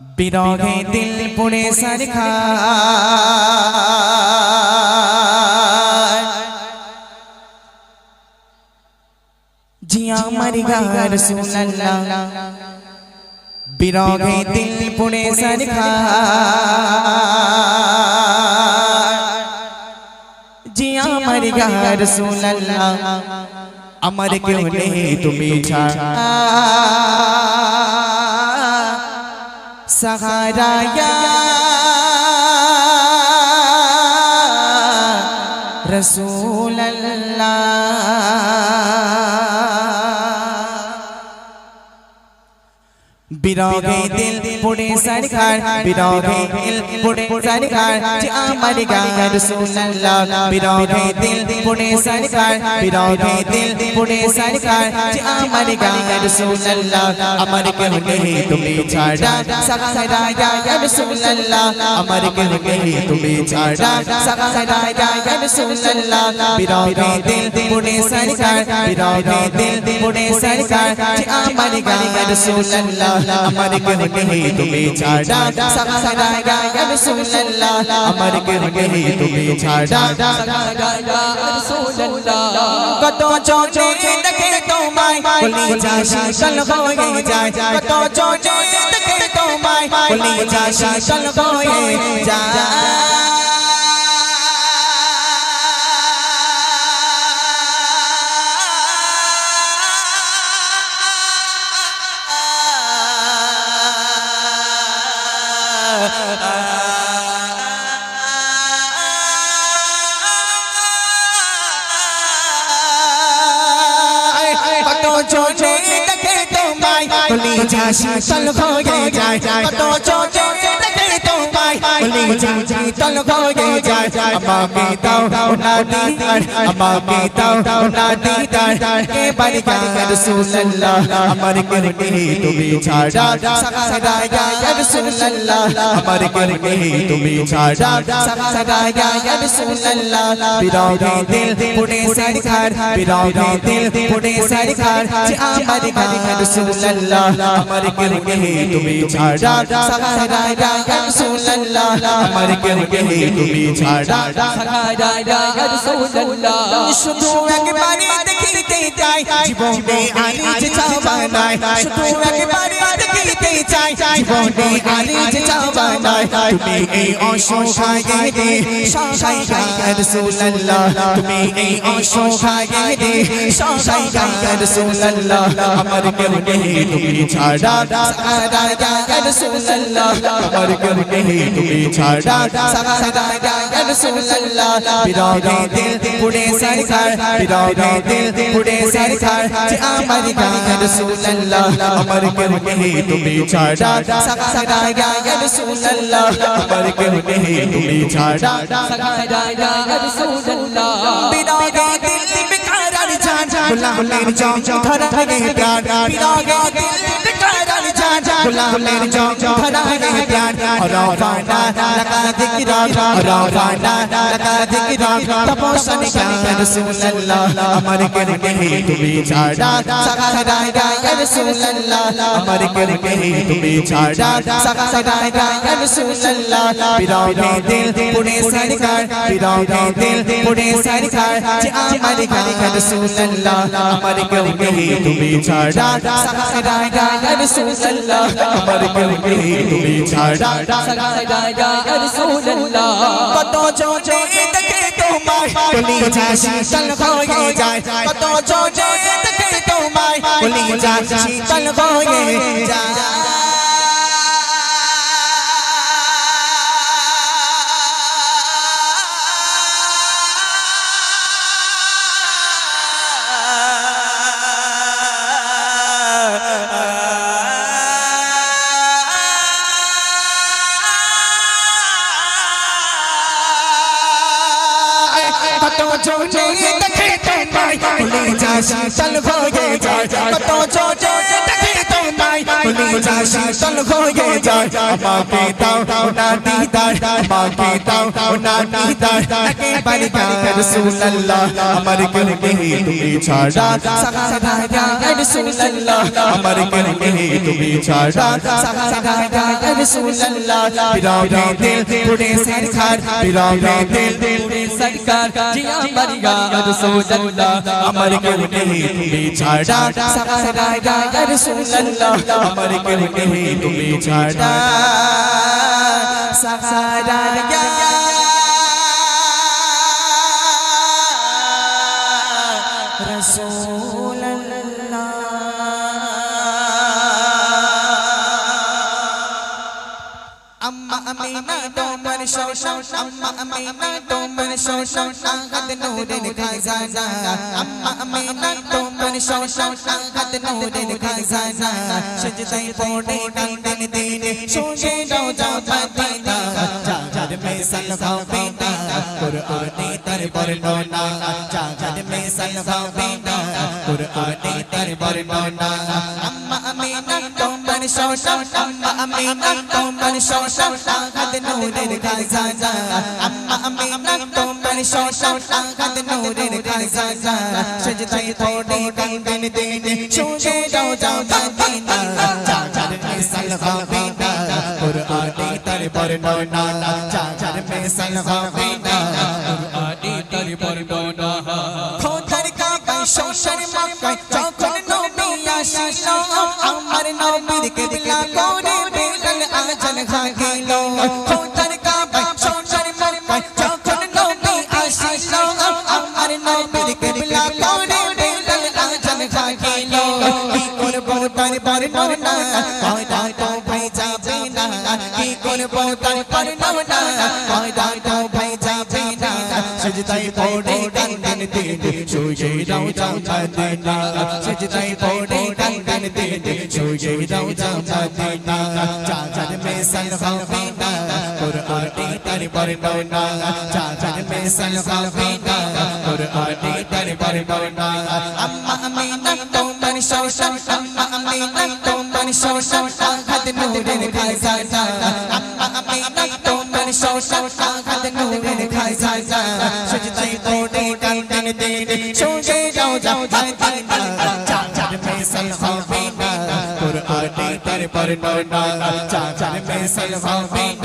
বিরহে দিল পুড়ে সরখা জিয়া মর গা রসুল্লাহ বিরহে দিল পুড়ে সরখা জিয়া মর গা রসুল্লাহ আমার কেউ নেই তুমি ছাড়া। সহারায়া রসূল বিরহে দিল পুড়ে সরকার বিরহে দিল পুড়ে সরকার যে আমার গায় রাসূলুল্লাহ বিরহে দিল পুড়ে সরকার বিরহে দিল পুড়ে সরকার যে আমার গায় রাসূলুল্লাহ আমার কেহ নেই তুমি ছাড়া সাহারা ইয়া রাসূলুল্লাহ আমার কেহ নেই তুমি ছাড়া সাহারা ইয়া রাসূলুল্লাহ বিরহে দিল পুড়ে সরকার বিরহে দিল পুড়ে সরকার যে আমার গায় রাসূলুল্লাহ আমার কেহ নেই তুমি ছাড়া সাহারা ইয়া রাসূলুল্লাহ আমার কেহ তুমি ছাড়া কত চোখে দেখে তোমায় বলি যা শীতল হয়ে যায়। কত চোখে দেখে তোমায় বলি যা শীতল হয়ে যায়। বলি যা শীতল হয়ে যায় কত চোচে দেখে তোমায় বলি যা শীতল হয়ে যায় আমাকে দাও না দিদার আমাকে দাও না দিদার কে বাড়ি গা রাসূলুল্লাহ আমার কেন নেই তুমি ছাড়া সাহারা ইয়া রাসূলুল্লাহ আমার কেন নেই তুমি ছাড়া সাহারা ইয়া রাসূলুল্লাহ বিরহে দিল পুড়ে সরকার বিরহে দিল পুড়ে সরকার যে আমার গা রাসূলুল্লাহ আমার কেন নেই তুমি ছাড়া সাহারা ইয়া রাসূলুল্লাহ আমার কেউ নেই তুমি ছাড়া শুধু একবারে দেখিতে চাই জীবনে আনি যে চাওয়া নাই শুধু একবারে দেখিতে চাই জীবনে আনি যে চাওয়া নাই তুমি এই অসহায় দে সহায় গায় রাসূলুল্লাহ তুমি এই অসহায় দে সহায় গায় রাসূলুল্লাহ আমার কেউ নেই তুমি ছাড়া সাহারা গায় রাসূলুল্লাহ আমার কেউ নেই তুমি ছাড়া সাহারা গায় রাসূলুল্লাহ বিরহে দিল পুড়ে সরকার বিরহে দিল পুড়ে সরকার যে আমার গায় রাসূলুল্লাহ আমার কেউ নেই তুমি ছাড়া সাহারা গায় রাসূলুল্লাহ আমার কেউ নেই তুমি ছাড়া বিরহে দিল বেকারার জান গোলামের জং ধরা গে প্যার বিরহে দিল বেকারার জান গোলামের জং ধরা গে প্যার রফানা লাগা যিকরা রফানা লাগা যিকরা তপসন ইয়া রাসূলুল্লাহ আমার কেন নেই তুমি ছাড়া সাহারা ইয়া রাসূলুল্লাহ আমার কেন নেই তুমি ছাড়া সাহারা ইয়া রাসূলুল্লাহ বিরহে দিল পুড়ে সরকার বিরহে দিল পুড়ে সরকার যে আমার গায় রাসূলুল্লাহ আমার কেউ নেই তুমি ছাড়া সাহারা ইয়া রাসূলুল্লাহ আমার কেউ নেই তুমি ছাড়া কত চোচে দেখে তোমায় বলি যা শীতল হয়ে যায় কত চোচে দেখে তোমায় বলি যা শীতল হয়ে কত চোচে দেখে তোমায় বলি যা শীতল হয়ে যায় কত চোচে দেখে তোমায় বলি যা শীতল হয়ে যায় আমাকে দাও না দিদার আমাকে দাও না দিদার একেবারে ইয়া রাসূলুল্লাহ আমার কেউ নেই তুমি ছাড়া সাহারা ইয়া রাসূলুল্লাহ আমার কেউ নেই তুমি ছাড়া সাহারা ইয়া রাসূলুল্লাহ। বিরামে দিল পুরে সরকার বিরামে দিল পুরে সরকার জিয়া মারিয়া রাসূলুল্লাহ। আমার কেউ নেই তুমি ছাড়া সাহারা ইয়া রাসূলুল্লাহ। আমার কেউ নেই তুমি শোষণ আম্মা আমিনা তোমার শোষণ আগাত নূরের খাজানা আম্মা আমিনা তোমার শোষণ আগাত নূরের খাজানা সজদাই পড়ে কান্দন দিনে শুনে রোজা মদিনা জাগার মে সলফা বিনা কুরআনে তার বর্ণনা জাগার মে সলফা বিনা কুরআনে তার বর্ণনা আম্মা শোষণ আম্মা আমিনা তোমার শোষণ আগাত নূরের খাজানা আম্মা আমিনা তোমার শোষণ আগাত নূরের খাজানা সজদাই পড়ে কান্দন দিনে শুনে রোজা মদিনা জাগার মে সলফা কুরআনে বর্ণনা কয়দা তো ভাই যাবে না কি করব তার বর্ণনা কয়দা তো ভাই যাবে না সজদাই পড়ে কান্দন দিনে শুয়ে দাও যাও মদিনা সজদাই পড়ে কান্দন দিনে শুয়ে দাও যাও মদিনা চাচার মে সলফা বিনা কুরআনে তার বর্ণনা চাচার মে সলফা বিনা কুরআনে তার বর্ণনা আম্মা আমিনা শোষণ আঘাত নূরের খাজানা আম্মা আমিনা তোমার শোষণ আঘাত নূরের খাজানা সজদাই পড়ে কান্দন দিনে শুয়ে যাও যাও মদিনা চাচার মে সলফা বিনা কুরআনে তার বর্ণনা চাচার মে সলফা বিনা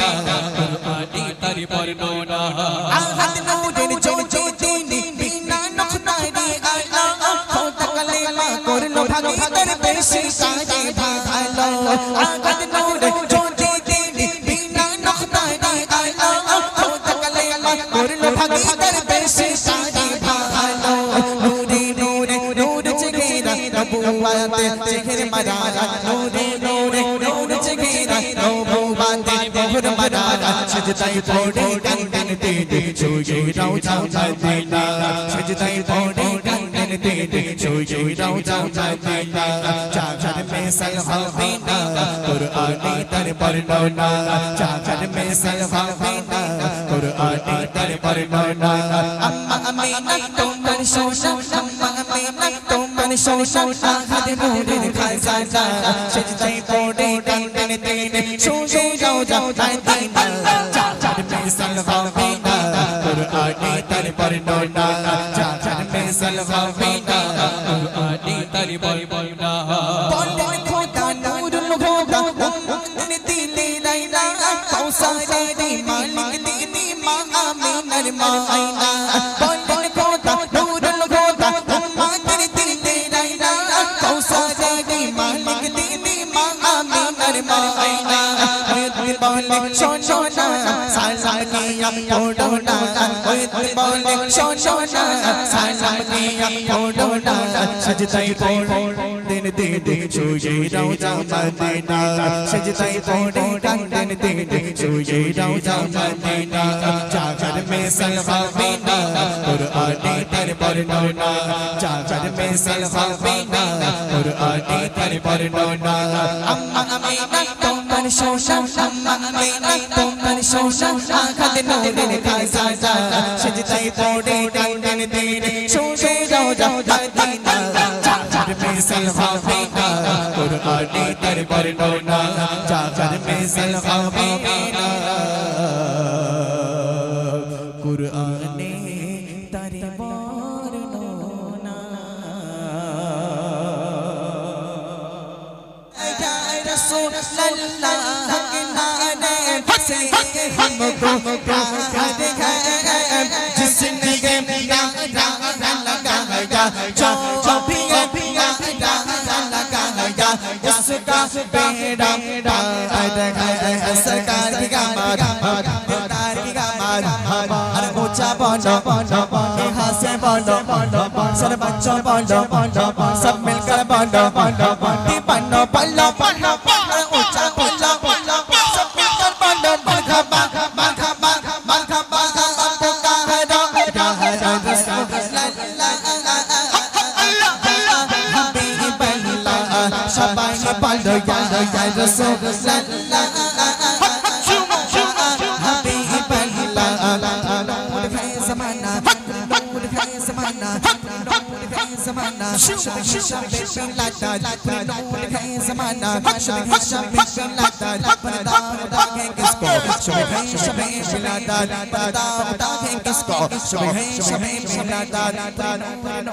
মারারা নূরে নূরে, নূর চেগেরা নবুয়াতে বহুর মারারা সজদাই পড়ে কান্দন দিনে শুয়ে রাও, যাও মদিনা সজদাই পড়ে কান্দন দিনে যাও আমিনা শোষণ আঘাত নূরের খাজানা সজদাই পড়ে কান্দন দিনে শুয়ে রাও যাও মদিনা চাচার মে সলফা বিনা কুরআনে তার বর্ণনা চাচার মে সলফা বিনা আদি তারি বর্ণনা বলেন খোদা নূরুল খোদা উম্মতের দিলে রাইনা কৌসারে মালিক দিদি মা আমিনার মা আইনা সালাম নিয়া পড়ো না বলে শোনো না সালাম নিয়া পড়ো না সজদাই পড়ো দিন দিন দিন শুয়ে রাও যাও মদিনা সজদাই পড়ে কান্দন দিন দিন শুয়ে রাও যাও মদিনা চাচার মে সলফা বিনা কুরআনে তার বর্ণনা চাচার মে সলফা বিনা কুরআনে তার বর্ণনা আম্মা আমিনা তোমার শোষণ আম্মা আমিনা সোনা আখাদ নূরের খাজানা সেজদায় পড়ে কান্দন দিনে। শুনে যাও যাও মদিনা চাচার মিসাল হবে না। কুরআনে তার বর্ণনা চাচার মিসাল হবে না। কুরআনে তার বর্ণনা রাসূল সাল্লাল্লাহু আলাইহি ওয়াসাল্লাম हमको प्यार है जिसने नारा लगाया जो भी नारा लगाया उसका बेड़ा पार है सरकार की गामार सरकार की गामार अरे ऊंचा बोलो यहाँ से बोलो सर बच्चों बोलो सब मिलकर बोलो شب شب پیلا دال پر نور ہے زمانہ شب شب پیلا دال پر داغ داغ ہے کس کو شب ہے شب پیلا دال پر داغ داغ ہے کس کو شب ہے شب پیلا دال پر نور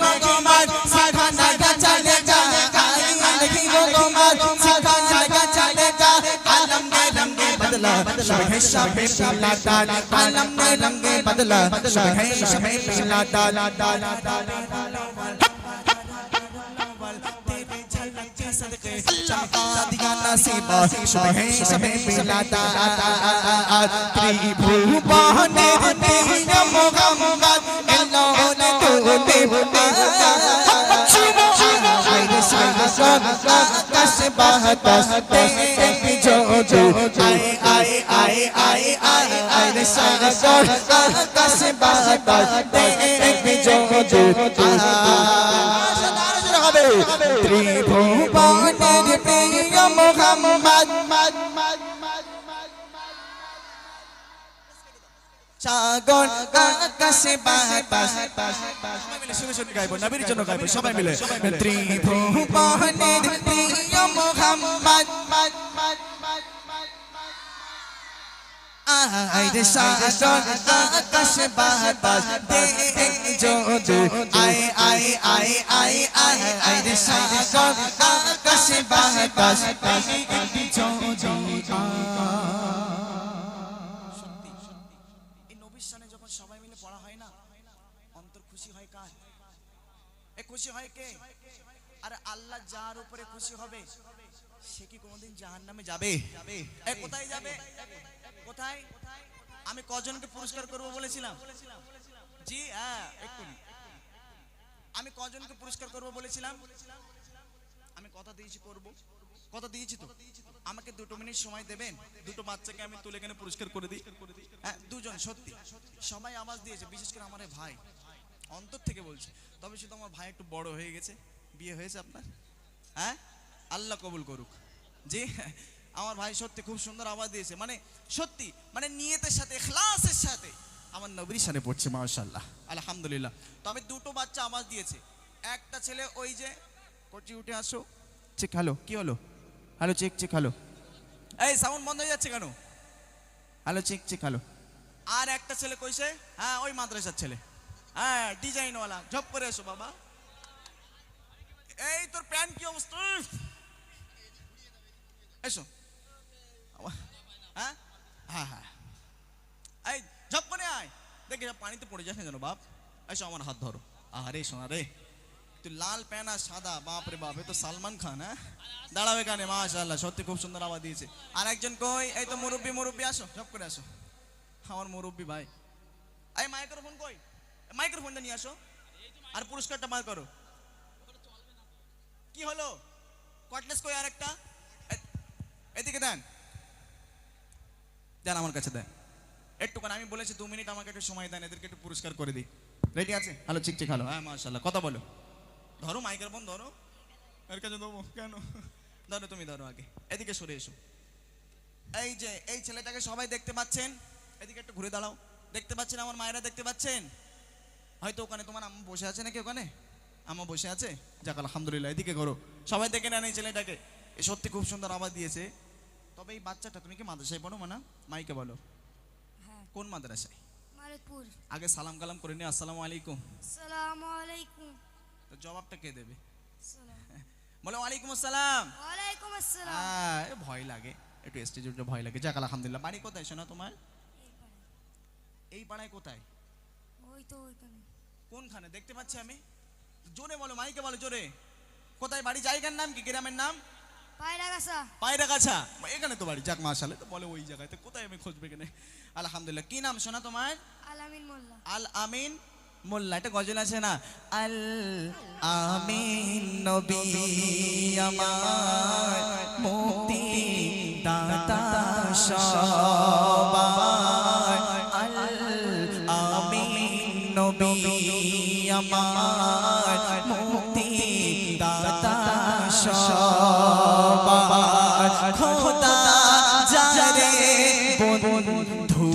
बदला शबे शबे पिलाता आलम ने रंगे बदला शबे शबे पिलाता दिया नसीबा शबे शबे पिलाता त्रिभुवन दिया मोहम्मद एलोने तोते आकाश আসন আকাশ বাতাসতে বিজো জো আয় আয় আয় আয় আয় আয় রে সাগর আকাশ বাতাসতে বিজো জো হবে ত্রিভুবনের প্রিয় মোহাম্মদ সাগর আকাশে বাতাস। সবাই মিলে শুনে শুনে গাইবো নবীর জন্য গাইবো সবাই মিলে। ত্রিভুবনের প্রিয় মোহাম্মদ। আইরে সাগর আকাশে বাতাস। দেখ যদি আইরে সাগর আকাশে বাতাস। দেখ যদি এই নবীর সানে যখন সবাই মিলে পড়া হয় না অন্তর খুশি হয় কার এ খুশি হয় কে আরে আল্লাহ যার উপরে খুশি হবে সে কি কোনোদিন জাহান নামে যাবে। কোথায় যাবে? কোথায়? আমি কজনকে পুরস্কার করব বলেছিলাম। জি হ্যাঁ এক্ষুনি আমি কজনকে পুরস্কার করব বলেছিলাম। আমি কথা দিয়েছি করব। কথা দিয়েছি তো? আমাকে দুটো মিনিট সময় দেবেন? দুটো বাচ্চাকে আমি তুলে এখানে পুরস্কার করে দিই। হ্যাঁ দুজন সত্যি। সবাই আওয়াজ দিয়েছে বিশেষ করে আমার ভাই। অন্তর থেকে বলছে। তবে শুধু আমার ভাই একটু বড় হয়ে গেছে। বিয়ে হয়েছে আপনার? হ্যাঁ? আল্লাহ কবুল করুক। জি? আমার ভাই সত্যি খুব সুন্দর আওয়াজ দিয়েছে। মানে সত্যি মানে নিয়তের সাথে খ্লাসের সাথে। আমার নবীর সাথে পড়ছে মাশাল্লাহ আলহামদুলিল্লাহ। তবে দুটো বাচ্চা আওয়াজ দিয়েছে। একটা ছেলে ওই যে করছি উঠে আসো। চেক, হ্যালো, কি হলো? Hello, check check, hello. এই, সাউন্ড বন্ধ হয়ে যাচ্ছে কেন? Hello, check check, hello. আর একটা ছেলে কইছে হ্যাঁ ওই মাদ্রাসার ছেলে। হ্যাঁ ডিজাইনওয়ালা, ঝপ করে এসো বাবা। এই তোর প্যান্ট কি অবস্থা? এসো। হ্যাঁ? হ্যাঁ হ্যাঁ। এই, ঝপ করে আয়। দেখে পানিতে পড়ে যাস না যেন বাপ। এসো, আমার হাত ধরো। আরে, সোনা রে, তুই লাল প্যান আর সাদা, বাপ রে বাপ, এ তো সালমান খান হ্যাঁ? দাঁড়াও এখানে, মাশাআল্লাহ, সত্যি খুব সুন্দর আওয়াজ দিয়েছে। আর একজন কই? এই তো মুরব্বি মুরব্বি, আসো, ঝপ করে আসো। আমার মুরব্বি ভাই। এই মাইক্রোফোন কই? মাইক্রোফোনটা নিয়ে আসো। আর পুরস্কারটা বার করো। কি হলো? কটলেস কই আরেকটা? এ- এদিকে দেন। দেন আমার কাছে, দেন। একটুখানি, আমি বলেছি দু মিনিট আমাকে একটু সময় দেন, এদেরকে একটু পুরস্কার করে দিই। রেডি আছে? Hello, check check, hello. হ্যাঁ মাশাল্লাহ কথা বলো। ধরো মাইক্রোফোন, ধরো। এর কাছে দেবো, কেন? ধরো, তুমি ধরো আগে। এদিকে সরে এসো। এই যে, এই ছেলেটাকে সবাই দেখতে পাচ্ছেন? এদিকে একটু ঘুরে দাঁড়াও। দেখতে পাচ্ছেন আমার মায়েরা, দেখতে পাচ্ছেন? হয়তো ওখানে তোমার আম্মা বসে আছে নাকি ওখানে? আম্মা বসে আছে? যাক আলহামদুলিল্লাহ এদিকে করো। সবাই দেখে নেন এই ছেলেটাকে। এ সত্যি খুব সুন্দর আওয়াজ দিয়েছে। তবে এই বাচ্চাটা তুমি কি মাদ্রাসায় পড়ো মানে? মাইকে বলো। হ্যাঁ। কোন মাদ্রাসায়? আগে সালাম কালাম করে নিয়ে আসসালামু আলাইকুম। সালামু আলাইকুম। তো জবাবটা কে দেবে? বলো ওয়ালাইকুম আসসালাম। ওয়ালাইকুম আসসালাম। এ ভয় লাগে। একটু স্টেজে উঠে ভয় লাগে। যাক আলহামদুলিল্লাহ। বাড়ি কোথায় শোনা তোমার? এই পাড়ায় কোথায়? ওই তো ওইখানে। কোনখানে? দেখতে পাচ্ছি আমি। জোরে বলো মাইকে বলো জোরে। কোথায় বাড়ি? জায়গার নাম কি? গ্রামের নাম? পায়রা গাছা পায়রা গাছা এখানে তো বাড়ি। যাক তো বলে ওই জায়গায়। তো কোথায় আমি খুঁজবে এখানে? আলহামদুলিল্লাহ। কি নাম শোনা তোমার? আলামিন মোল্লা। আল আমিন মোল্লা। এটা গজল আছে না? আল আমিন নবী আমার মুক্তি দাতা সবার। আমার মুক্তি দাতা সবার খোদা যারে বন্ধু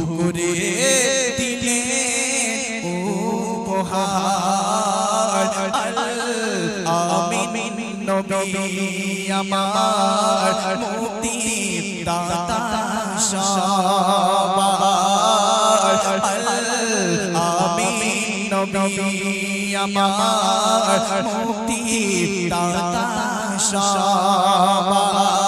দিলে উপহার। আমিন নবী আমার মুক্তি দাতা সবার নবী আমার মুক্তি দাতা সবার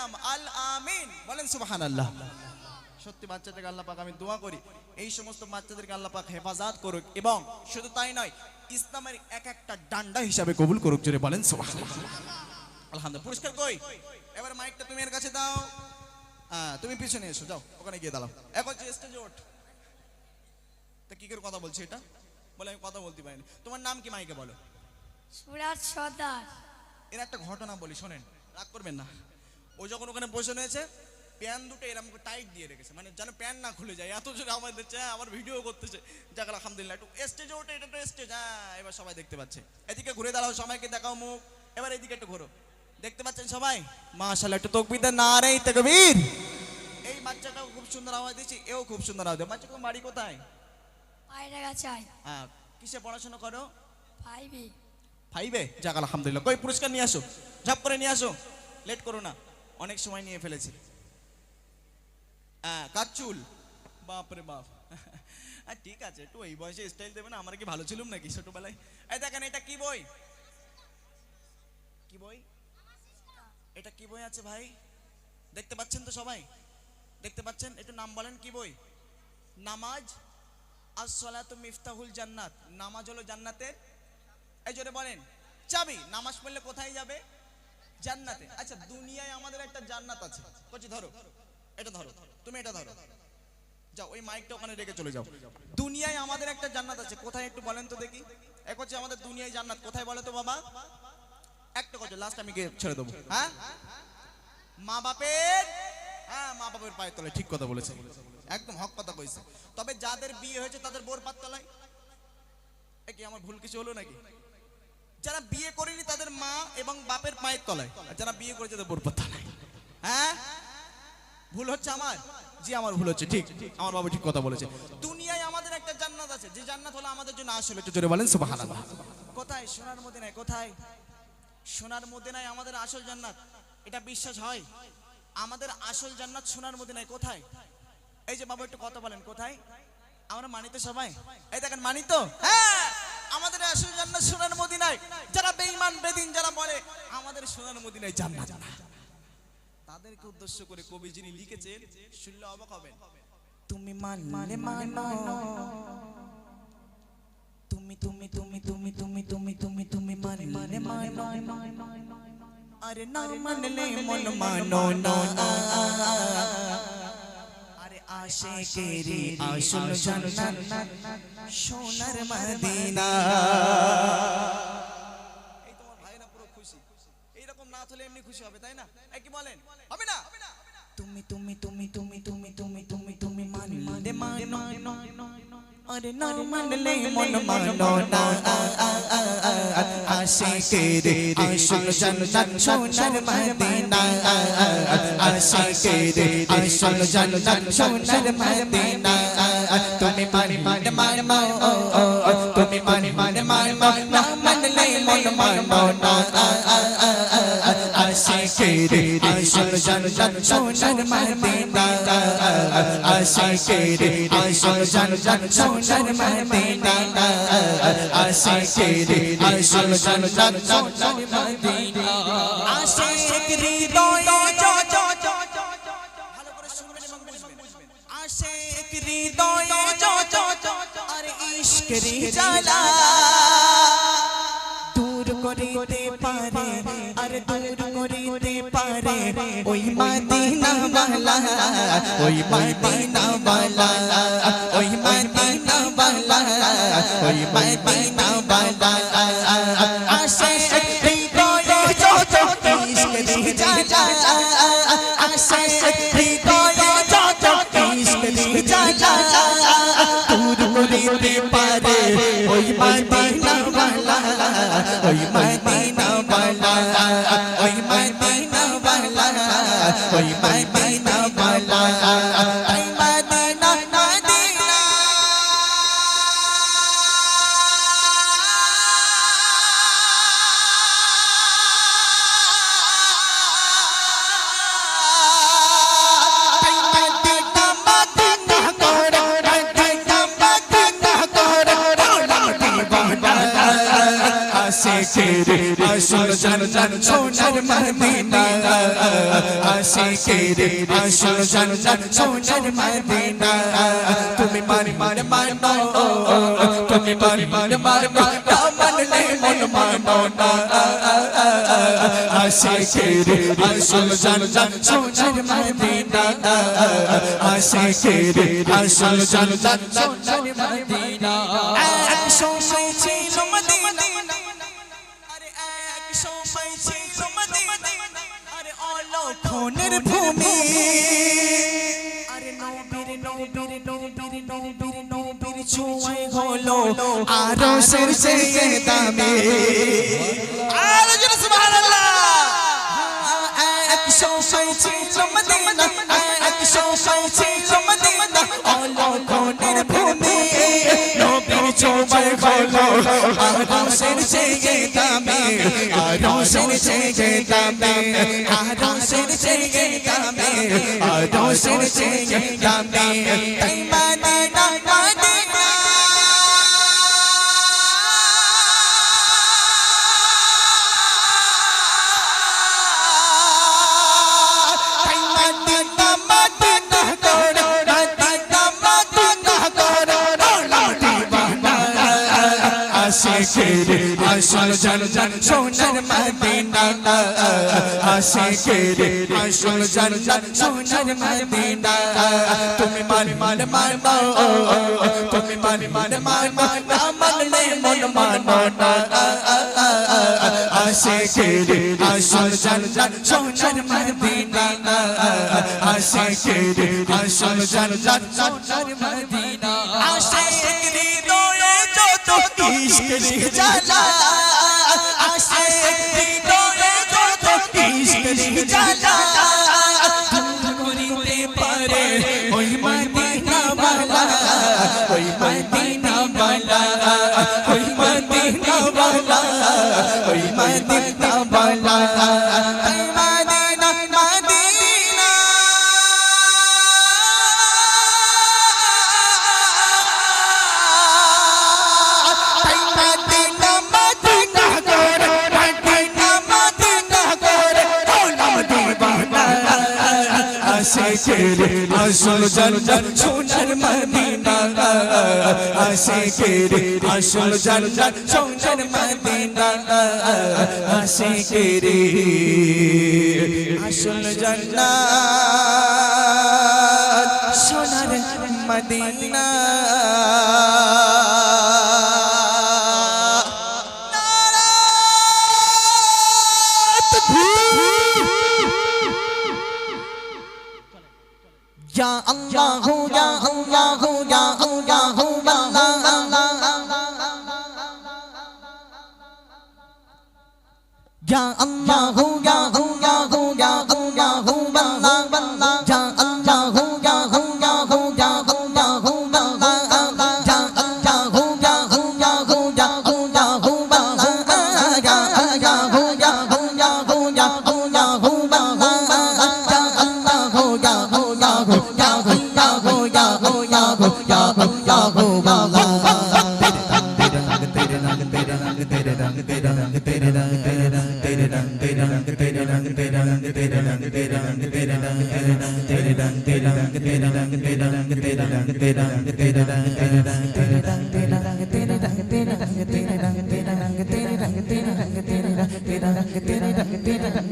নাম আল আমিন। বলেন সুবাহান আল্লাহ সত্যি বাচ্চাদেরকে আল্লাহ পাক আমি দোয়া করি এই সমস্ত বাচ্চাদেরকে আল্লাহ পাক হেফাজত করুক এবং শুধু তাই নয় ইসলামের এক একটা ডান্ডা হিসাবে কবুল করুক জোরে বলেন সুবহানাল্লাহ। আলহামদুলিল্লাহ পুরস্কার কই? এবার মাইকটা তুমি এর কাছে দাও। হ্যাঁ তুমি পিছনে এসো যাও ওখানে গিয়ে দাঁড়াও। এখন স্টেজে ওঠ। তা কি করে কথা বলছি এটা? বলে আমি কথা বলতে পারিনি। তোমার নাম কি মাইকে বলো? সুরাজ সর্দার। এর একটা ঘটনা বলি শোনেন রাগ করবেন না। ও যখন ওখানে বসে রয়েছে প্যান দুটো এরকম টাইট দিয়ে রেখেছে মানে যেন প্যান না খুলে যায়। এত জোরে আমার দিচ্ছে হ্যাঁ, আমার ভিডিও করতেছে। যাক আলহামদুলিল্লাহ একটু স্টেজে ওঠে এটা তো স্টেজ হ্যাঁ এবার সবাই দেখতে পাচ্ছে। এদিকে ঘুরে দাঁড়াও সবাইকে দেখাও মুখ। এবার এদিকে একটু ঘোরো। দেখতে পাচ্ছেন সবাই? মাশাআল্লাহ একটু তকবির না রে তকবীর! এই বাচ্চাটাও খুব সুন্দর আওয়াজ দিচ্ছে এও খুব সুন্দর আওয়াজ বাচ্চা তোমার বাড়ি কোথায়? পায়রা গাছায় হ্যাঁ কিসে পড়াশোনা করো? ফাইভে ফাইভে যাক আলহামদুলিল্লাহ। কই পুরস্কার নিয়ে আসো। ঝাপ করে নিয়ে আসো। লেট করো না। অনেক সময় নিয়ে ফেলেছি। হ্যাঁ কাচুল বাপরে বাপ। হ্যাঁ ঠিক আছে একটু এই বয়সে স্টাইল দেবে না? আমরা কি ভালো ছিলাম নাকি ছোটবেলায়? এই দেখেন এটা কি বই? কি বই? এটা কি বই আছে ভাই? দেখতে পাচ্ছেন তো সবাই? দেখতে পাচ্ছেন? একটু নাম বলেন কি বই? নামাজ আসসালাতু মিফতাহুল জান্নাত। নামাজ হলো জান্নাতের এই জোরে বলেন। চাবি নামাজ পড়লে কোথায় যাবে? জান্নাতে। আচ্ছা দুনিয়ায় আমাদের একটা জান্নাত আছে। কচি ধরো, এটা ধরো, তুমি এটা ধরো। যাও, ওই মাইকটা ওখানে রেখে চলে যাও। দুনিয়ায় আমাদের একটা জান্নাত আছে। কোথায় একটু বলেন তো দেখি। এক হচ্ছে আমাদের দুনিয়ায় জান্নাত। কোথায় বলো তো বাবা? একটা কথা লাস্ট আমি ছেড়ে দেবো। হ্যাঁ? মা বাপের? হ্যাঁ মা বাপের পায়ের তলায় ঠিক কথা বলেছে। একদম হক কথা কইছে। তবে যাদের বিয়ে হয়েছে, তাদের বোর পাত তলায়? এ কি, আমার ভুল কিছু হলো নাকি? যারা বিয়ে করেনি তাদের মা এবং বাপের পায়ের তলায়। আর যারা বিয়ে করেছে তাদের বোর পাত তলায় হ্যাঁ? ভুল হচ্ছে আমার? জি, আমার ভুল হচ্ছে, ঠিক। আমার বাবা ঠিক কথা বলেছে। দুনিয়ায় আমাদের একটা জান্নাত আছে। যে জান্নাত হলো আমাদের জন্য আসলে একটু জোরে বলেন, সুবহানাল্লাহ। কোথায়? সোনার মধ্যে নাই কোথায়? সোনার মধ্যে নাই আমাদের আসল জান্নাত। এটা বিশ্বাস হয়? আমাদের আসল জান্নাত সোনার মধ্যে নাই কোথায়? এই যে বাবা একটু কথা বলেন, কোথায়? আমরা মানি তো সবাই? এই দেখেন মানি তো হ্যাঁ! আমাদের আসল জান্নাত সোনার মদিনায়। যারা বেঈমান, বেদিন, যারা বলে আমাদের সোনার মদিনায় জান্নাত তাদেরকে উদ্দেশ্য করে কবি যিনি লিখেছেন, শুনলে অবাক হবেন। তুমি মান মানলে মানো, তুমি তুমি তুমি তুমি তুমি তুমি তুমি তুমি মানে মানে মানো। আরে না মানলে মন মানো না। আশিকেরি আসল জান্নাত সোনার মদিনা। এই তোমার ভাইরা পুরো খুশি। এইরকম না হলে এমনি খুশি হবে তাই না? কি বলেন? হবে না? তুমি তুমি তুমি তুমি তুমি তুমি তুমি তুমি মানি মানে আরে না মানলে মন মানো না আশিকের আশুল জান্নাত সোনার মদিনা আশিকের আশুল জান্নাত সোনার মদিনা তুমি মান মান মান মাও তুমি মান মান মান মাও না মানলে মন মানো না আশিকে আসল জান্নাত সোনার মদিনা আশিকে আসল জান্নাত সোনার মদিনা আশিকে আসল জান্নাত সোনার মদিনা। আশিক হৃদয় আশিক হৃদয় আর ইশক রি জ্বালা করিতে পারে আর দূর করিতে পারে ওই মদিনা বালা ওই মদিনা বালা ওই মদিনা বালা ওই মদিনা বালা আশিকের আসল জান্নাত সোনার মদিনা আশিকের আসল জান্নাত সোনার মদিনা তুমি মানি মানে মানো তুমি মানি মানে মানো মানলে মন মানো না আশিকের আসল জান্নাত সোনার মদিনা আশিকের আসল জান্নাত সোনার মদিনা এক সময় মনের ভূমি। ছোঁয়াই হলো আরশের চেয়ে দামি। আর সুবহানাল্লাহ। সবাই ছিল মদিনা এক সবাই ছিল মদিনা অলক্ষণের ভূমি নবীর চোমার হলো আরশের চেয়ে দামি আরশের চেয়ে দামি আরশের চেয়ে দামি আরশের চেয়ে দামি তাই মানে না আসল জান্নাত, সোনার মদিনা। আশিকের আসল জান্নাত, সোনার মদিনা। তুমি মান মান মান। তুমি মান মান মান। না মানলে মন মানো না। আশিকের আসল জান্নাত, সোনার মদিনা। আশিকের আসল জান্নাত, সোনার মদিনা। আশিকের তো ইশক রে জালা আশিক তো ইশক রে জালা আসেলে আসল জান্নাত সোনার মদিনা আসেলে আসল জান্নাত সোনার মদিনা আসেলে আসল জান্নাত সোনার Madina Ya Allah, ya Allah,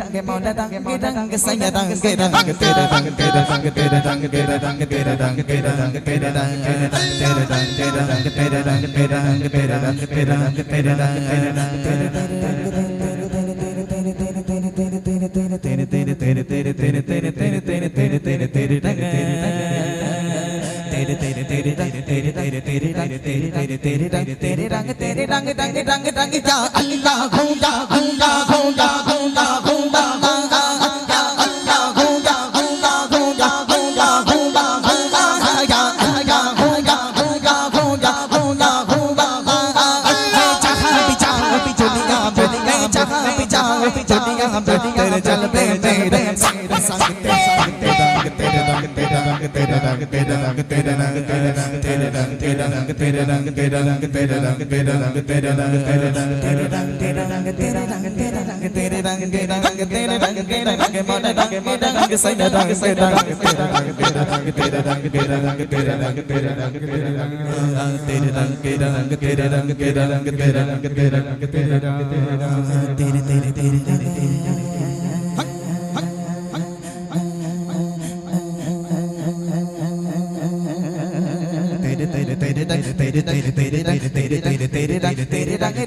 തങ്ക മോന തങ്ക തങ്ക സയ തങ്ക തങ്ക തേര തങ്ക തേര തങ്ക തേര തങ്ക തേര തങ്ക തേര തങ്ക തേര തങ്ക തേര തങ്ക തേര തങ്ക തേര തങ്ക തേര തങ്ക തേര തങ്ക തേര തങ്ക തേര തങ്ക തേര തങ്ക തേര തങ്ക തേര തേര തേര തേര തേര തേര തേര തേര തേര തേര തേര തേര തേര തേര തേര തേര തേര तेरे तेरे तेरे तेरे तेरे तेरे तेरे रंग तेरे तेरे तेरे रंग तेरे रंग तेरे रंग रंग रंग रंग जा अल्लाह घूंगा घूंगा घूंगा घूंगा घूंगा घूंगा tere tere tere tere তেরে তেরে তেরে তেরে তেরে তেরে তেরে তেরে তেরে